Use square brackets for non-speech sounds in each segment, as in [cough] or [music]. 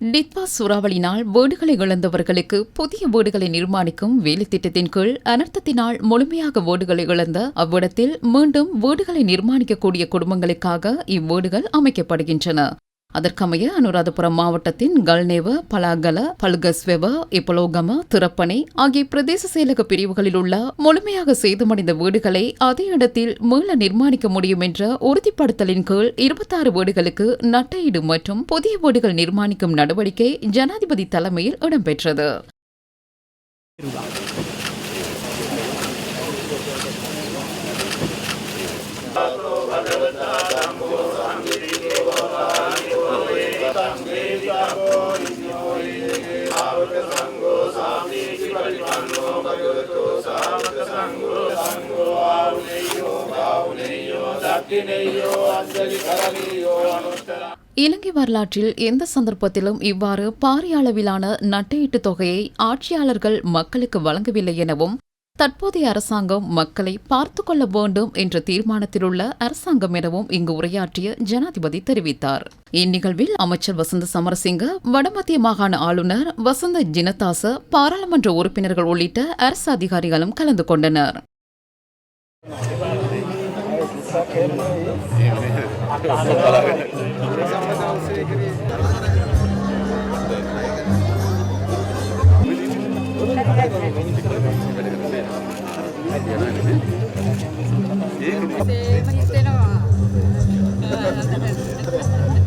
டித்வா சூறாவளியினால் வீடுகளை இழந்தவர்களுக்கு புதிய வீடுகளை நிர்மாணிக்கும் வேலைத்திட்டத்தின் கீழ் அனர்த்தத்தினால் முழுமையாக வீடுகளை இழந்த அவ்விடத்தில் மீண்டும் வீடுகளை நிர்மாணிக்கக்கூடிய குடும்பங்களுக்காக இவ்வீடுகள் அமைக்கப்படுகின்றன. அதற்கமைய அனுராதபுரம் மாவட்டத்தின் கல்நேவ பலாகல பல்கஸ்வெவ இப்பலோகம திறப்பனை ஆகிய பிரதேச செயலக பிரிவுகளில் உள்ள முழுமையாக சேதமடைந்த வீடுகளை அதே இடத்தில் மீள நிர்மாணிக்க முடியும் என்ற உறுதிப்படுத்தலின் கீழ் இருபத்தாறு வீடுகளுக்கு நட்டையீடு மற்றும் புதிய வீடுகள் நிர்மாணிக்கும் நடவடிக்கை ஜனாதிபதி தலைமையில் இடம்பெற்றது. இலங்கை வரலாற்றில் எந்த சந்தர்ப்பத்திலும் இவ்வாறு பாரிய அளவிலான நட்டையீட்டு தொகையை ஆட்சியாளர்கள் மக்களுக்கு வழங்கவில்லை எனவும் தற்போதைய அரசாங்கம் மக்களை பார்த்து கொள்ள வேண்டும் என்ற தீர்மானத்திலுள்ள அரசாங்கம் எனவும் இங்கு உரையாற்றிய ஜனாதிபதி தெரிவித்தார். இந்நிகழ்வில் அமைச்சர் வசந்த சமரசிங்க வடமத்திய மாகாண ஆளுநர் வசந்த ஜினதாச பாராளுமன்ற உறுப்பினர்கள் உள்ளிட்ட அரசு அதிகாரிகளும் கலந்து கொண்டனர். [laughs] えー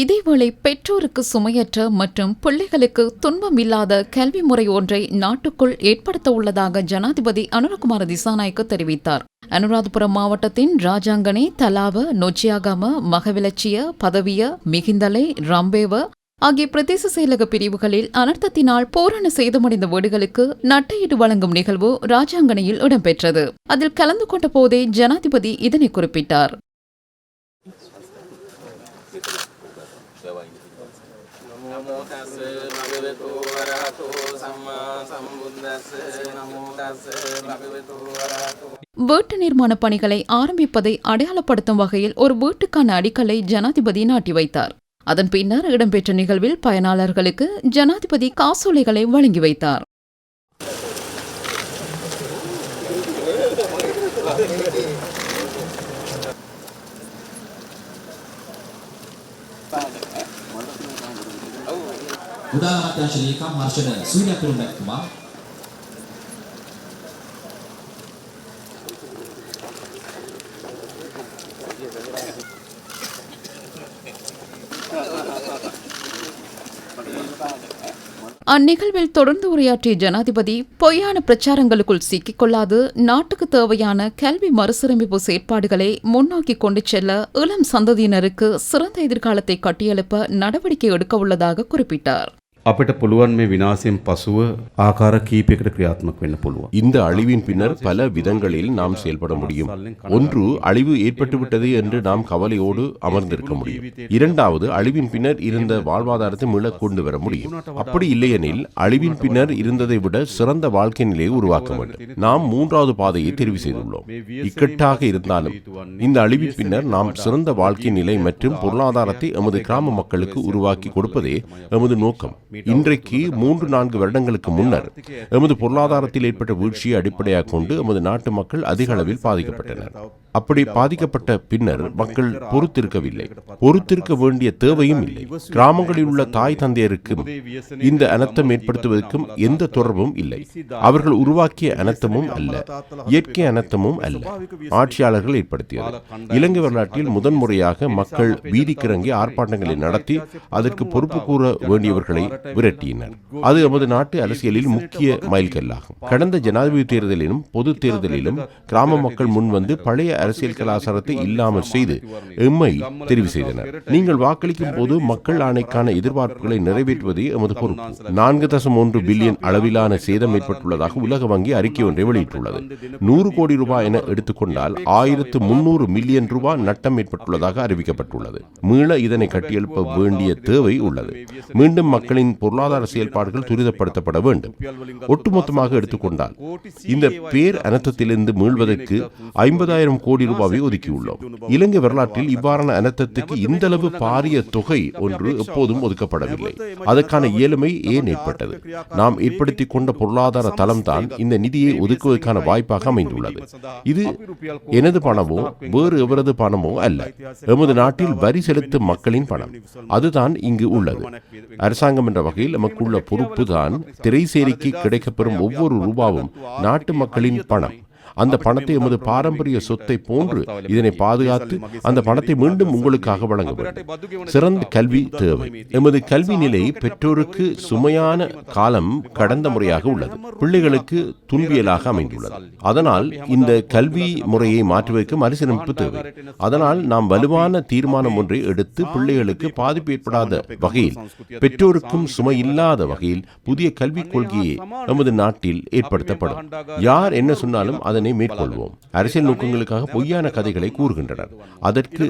இதேவேளை பெற்றோருக்கு சுமையற்ற மற்றும் பிள்ளைகளுக்கு துன்பமில்லாத கல்வி முறை ஒன்றை நாட்டுக்குள் ஏற்படுத்த உள்ளதாக ஜனாதிபதி அனுரகுமார திசாநாயக்க தெரிவித்தார். அனுராதபுரம் மாவட்டத்தின் ராஜாங்கனே தலாவ நொச்சியாகம மகவிலட்சிய பதவிய மிகிந்தலை ரம்பேவ ஆகிய பிரதேச செயலக பிரிவுகளில் அனர்த்தத்தினால் பூரண சேதமடைந்த வீடுகளுக்கு நட்டையீடு வழங்கும் நிகழ்வு ராஜாங்கனையில் இடம்பெற்றது. அதில் கலந்து கொண்ட போதே ஜனாதிபதி இதனை குறிப்பிட்டார். නමෝ තස්ස භගවතු වරහතෝ සම්මා සම්බුද්දස්ස නමෝ තස්ස භගවතු වරහතෝ வீட்டு நிர்மாண பணிகளை ஆரம்பிப்பதை அடையாளப்படுத்தும் வகையில் ஒரு வீட்டுக்கான அடிக்கல்லை ஜனாதிபதி நாட்டி வைத்தார் அதன் பின்னர் இடம்பெற்ற நிகழ்வில் பயனாளர்களுக்கு ஜனாதிபதி காசோலைகளை வழங்கி வைத்தார் උදාන අමාත්‍යාංශ ලේකම් හර්ෂණ සූර්යතුරු මැතිතුමා அந்நிகழ்வில் தொடர்ந்து உரையாற்றிய ஜனாதிபதி பொய்யான பிரச்சாரங்களுக்குள் சிக்கிக்கொள்ளாது நாட்டுக்கு தேவையான கல்வி மறுசீரமைப்பு செயற்பாடுகளை முன்னோக்கி கொண்டு செல்ல இளம் சந்ததியினருக்கு சிறந்த எதிர்காலத்தை கட்டியெழுப்ப நடவடிக்கை எடுக்க உள்ளதாக குறிப்பிட்டார் අපිට පුළුවන් මේ විනාසයෙන් පසුව ආකාර කීපයකට ක්‍රියාත්මක වෙන්න පුළුවන්. இந்த அழிவின் பின்னர் பல விதங்களில் நாம் செயல்பட முடியும் ஒன்று அழிவு ஏற்பட்டுவிட்டது என்று நாம் கவலையோடு அமர்ந்திருக்க முடியும் இரண்டாவது அழிவின் பின்னர் இருந்த வாழ்வாதாரத்தை மீள கொண்டு வர முடியும் அப்படி இல்லையெனில் அழிவின் பின்னர் இருந்ததை விட சிறந்த வாழ்க்கை நிலையை உருவாக்க வேண்டும் நாம் மூன்றாவது பாதையை தெரிவு செய்துள்ளோம் இக்கட்டாக இருந்தாலும் இந்த அழிவின் பின்னர் நாம் சிறந்த வாழ்க்கை நிலை மற்றும் பொருளாதாரத்தை எமது கிராம மக்களுக்கு உருவாக்கி கொடுப்பதே எமது நோக்கம் இன்றைக்கு மூன்று நான்கு வருடங்களுக்கு முன்னர் எமது பொருளாதாரத்தில் ஏற்பட்ட வீழ்ச்சியை அடிப்படையாக கொண்டு எமது நாட்டு மக்கள் அதிக அளவில் பாதிக்கப்பட்டனர். அப்படி பாதிக்கப்பட்ட பின்னர் மக்கள் பொறுத்திருக்கவில்லை. பொறுத்திருக்க வேண்டிய தேவையும் இல்லை. கிராமங்களில் உள்ள தாய் தந்தையருக்கும் இந்த அனர்த்தம் ஏற்படுத்துவதற்கும் எந்த தொடர்பும் இல்லை. அவர்கள் உருவாக்கிய அனர்த்தமும் அல்ல. இயற்கை அனர்த்தமும் அல்ல. ஆட்சியாளர்கள் ஏற்படுத்தியது. இலங்கை வரலாற்றில் முதன்முறையாக மக்கள் வீதிக்கிறங்கி ஆர்ப்பாட்டங்களை நடத்தி அதற்கு பொறுப்பு கூற வேண்டியவர்களை விரட்டினர். அது நமது நாட்டு அரசியலில் முக்கிய மைல்கல்லாகும். கடந்த ஜனாதிபதி தேர்தலிலும் பொது தேர்தலிலும் கிராம மக்கள் முன்வந்து பழைய அரசியல் கலாச்சாரத்தை இல்லாமல் செய்து எம்மை தெரிவு செய்தனர். நீங்கள் வாக்களிக்கும் போது மக்கள் ஆணைக்கான எதிர்பார்ப்புகளை நிறைவேற்றுவதே எமது பொறுப்பு. நான்கு தசம் ஒன்று பில்லியன் அளவிலான சேதம் ஏற்பட்டுள்ளதாக உலக வங்கி அறிக்கை ஒன்றை வெளியிட்டுள்ளது. நூறு கோடி ரூபாய் என எடுத்துக்கொண்டால் ஆயிரத்து முன்னூறு மில்லியன் ரூபாய் நட்டம் ஏற்பட்டுள்ளதாக அறிவிக்கப்பட்டுள்ளது. மீள இதனை கட்டியெழுப்ப வேண்டிய தேவை உள்ளது. மீண்டும் மக்களின் பொருளாதார செயல்பாடுகள் துரிதப்படுத்தப்பட வேண்டும். ஒட்டுமொத்தமாக எடுத்துக்கொண்டால் இந்த பேர் அனர்த்தத்திலிருந்து மீள்வதற்கு ஐம்பதாயிரம் கோடி கோடி ரூபாவை ஒதுக்கியுள்ளோம் இலங்கை வரலாற்றில் இவ்வாறான அனர்த்தத்துக்கு இந்த அளவு பாரிய தொகை ஒன்று எப்போதும் ஒதுக்கப்படவில்லை. அதற்கான இயலுமை ஏன் ஏற்பட்டது? நாம் ஏற்படுத்தி கொண்ட பொருளாதார தளம்தான் இந்த நிதியை ஒதுக்குவதற்கான வாய்ப்பாக அமைந்துள்ளது. இது எனது பணமோ வேறு எவரது பணமோ அல்ல. எமது நாட்டில் வரி செலுத்தும் மக்களின் பணம். அதுதான் இங்கு உள்ளது. அரசாங்கம் என்ற வகையில் நமக்குள்ள பொறுப்பு தான் திரைசேரிக்கு கிடைக்கப்பெறும் ஒவ்வொரு ரூபாவும் நாட்டு மக்களின் பணம். அந்த பணத்தை எமது பாரம்பரிய சொத்தை போன்று இதனை பாதுகாத்து அந்த பணத்தை மீண்டும் உங்களுக்காக வழங்க வேண்டும். சிறந்த கல்வி தேவை. எமது கல்வி நிலை பெற்றோருக்கு சுமையான காலம் கடந்த முறையாக உள்ளது. பிள்ளைகளுக்கு துன்பியலாக அமைந்துள்ளது. அதனால் இந்த கல்வி முறையை மாற்றுவதற்கு மறுசீரமைப்பு தேவை. அதனால் நாம் வலுவான தீர்மானம் ஒன்றை எடுத்து பிள்ளைகளுக்கு பாதிப்பு ஏற்படாத வகையில் பெற்றோருக்கும் சுமை இல்லாத வகையில் புதிய கல்விக் கொள்கையை நமது நாட்டில் ஏற்படுத்தப்படும். யார் என்ன சொன்னாலும் அதனை மேற்கொள்வோம் அரசியல் நோக்கங்களுக்காக பொய்யான கதைகளை கூறுகின்றனர் அதற்கு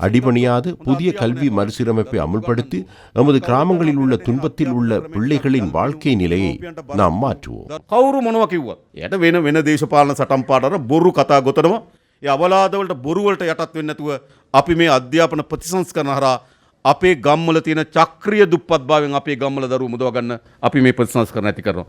அடிபணியாது புதிய கல்வி மறுசீரமைப்பை அமுல்படுத்தி நமது கிராமங்களில் உள்ள துன்பத்தில் உள்ள பிள்ளைகளின் வாழ்க்கை நிலையை நாம் மாற்றுவோம் කවුරු මොනව කිව්වත් යට වෙන වෙන දේශපාලන සටම් පාටර බොරු කතා ගොතනවා ඒ අවලාදවලට බොරුවලට යටත් වෙන්න නැතුව අපි මේ අධ්‍යාපන ප්‍රතිසංස්කරණ හරහා අපේ ගම්වල තියෙන චක්‍රිය දුප්පත් භාවයෙන් අපේ ගම්වල දරුවෝ මුදව ගන්න අපි මේ ප්‍රතිසංස්කරණ ඇති කරනවා